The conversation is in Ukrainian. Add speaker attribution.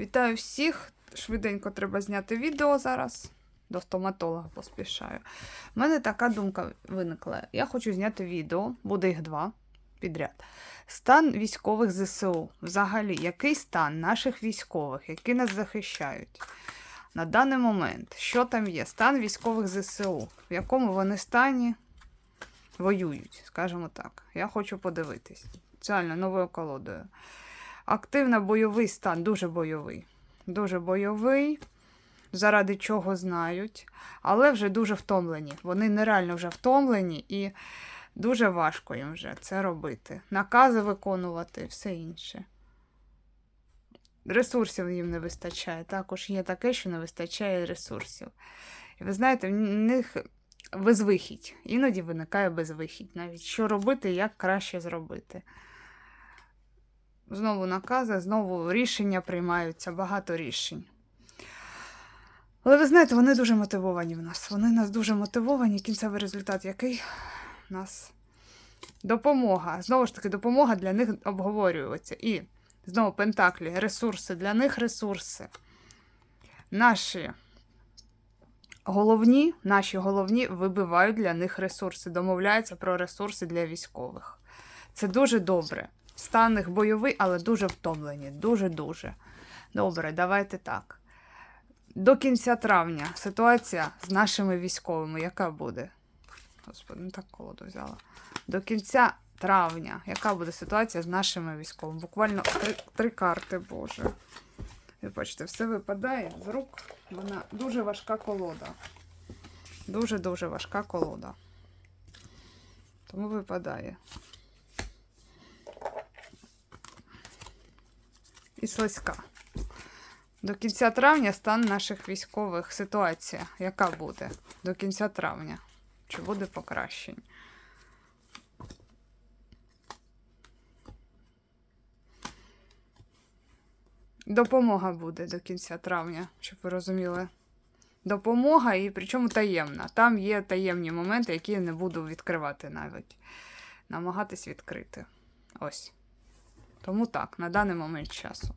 Speaker 1: Вітаю всіх! Швиденько треба зняти відео зараз. До стоматолога поспішаю. У мене така думка виникла. Я хочу зняти відео, буде їх два підряд. Стан військових ЗСУ. Взагалі, який стан наших військових, які нас захищають на даний момент? Що там є? Стан військових ЗСУ. В якому вони стані воюють, скажімо так. Я хочу подивитись. Спеціально новою колодою. Активно бойовий стан, дуже бойовий. Дуже бойовий, заради чого знають, але вже дуже втомлені. Вони нереально вже втомлені і дуже важко їм вже це робити. Накази виконувати, все інше. Ресурсів їм не вистачає. Також є таке, що не вистачає ресурсів. І ви знаєте, в них безвихідь. Іноді виникає безвихідь. Навіть що робити, як краще зробити. Знову накази, знову рішення приймаються, багато рішень. Але ви знаєте, вони дуже мотивовані в нас. Вони в нас дуже мотивовані. Кінцевий результат, який у нас допомога. Знову ж таки, допомога для них обговорюється. І знову Пентаклі, ресурси, для них ресурси. Наші головні, наші головні вибивають для них ресурси, домовляються про ресурси для військових. Це дуже добре. Стан бойовий, але дуже втомлені. Дуже-дуже. Добре, давайте так. До кінця травня ситуація з нашими військовими, яка буде? Господи, не так колоду взяла. До кінця травня, яка буде ситуація з нашими військовими? Буквально три, три карти, Боже. Ви бачите, все випадає з рук. Вона дуже важка колода. Дуже-дуже важка колода. Тому випадає. І слизька. До кінця травня стан наших військових ситуація. Яка буде? До кінця травня. Чи буде покращень? Допомога буде до кінця травня, щоб ви розуміли. Допомога, і причому таємна. Там є таємні моменти, які я не буду відкривати навіть. Намагатись відкрити. Ось. Тому так, на даний момент часу.